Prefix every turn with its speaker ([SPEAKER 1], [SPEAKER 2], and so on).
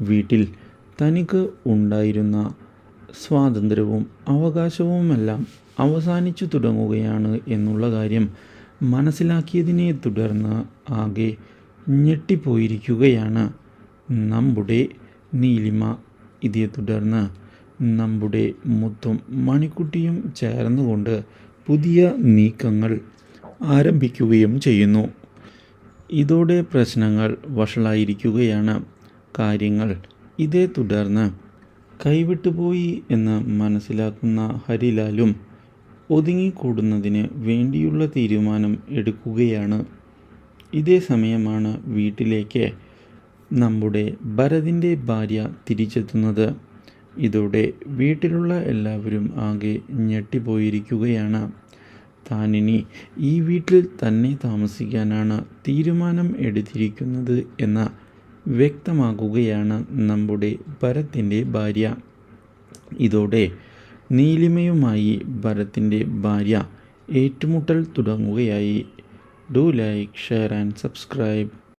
[SPEAKER 1] വീട്ടിൽ തനിക്ക് ഉണ്ടായിരുന്ന സ്വാതന്ത്ര്യവും അവകാശവുമെല്ലാം അവസാനിച്ചു തുടങ്ങുകയാണ് എന്നുള്ള കാര്യം മനസ്സിലാക്കിയതിനെ തുടർന്ന് ആകെ ഞെട്ടിപ്പോയിരിക്കുകയാണ്. നമ്മുടെ നീലിമ ഇതേ തുടർന്ന് നമ്മുടെ മുത്തും മണിക്കുട്ടിയും ചേർന്നുകൊണ്ട് പുതിയ നീക്കങ്ങൾ ആരംഭിക്കുകയും ചെയ്യുന്നു. ഇതോടെ പ്രശ്നങ്ങൾ വഷളായിരിക്കുകയാണ്. കാര്യങ്ങൾ ഇതേ തുടർന്ന് കൈവിട്ടുപോയി എന്ന് മനസ്സിലാക്കുന്ന ഹരിലാലും ഒതുങ്ങിക്കൂടുന്നതിന് വേണ്ടിയുള്ള തീരുമാനം എടുക്കുകയാണ്. ഇതേ സമയമാണ് വീട്ടിലേക്ക് നമ്മുടെ ഭരതിന്റെ ഭാര്യ തിരിച്ചെത്തുന്നത്. ഇതോടെ വീട്ടിലുള്ള എല്ലാവരും ആകെ ഞെട്ടിപ്പോയിരിക്കുകയാണ്. താനിനി ഈ വീട്ടിൽ തന്നെ താമസിക്കാനാണ് തീരുമാനം എടുത്തിരിക്കുന്നത് എന്ന വ്യക്തമാക്കുകയാണ് നമ്മുടെ ഭരത്തിന്റെ ഭാര്യ. ഇതോടെ നീലിമയുമായി ഭരത്തിന്റെ ഭാര്യ ഏറ്റുമുട്ടൽ തുടങ്ങുകയായി. Do like share and subscribe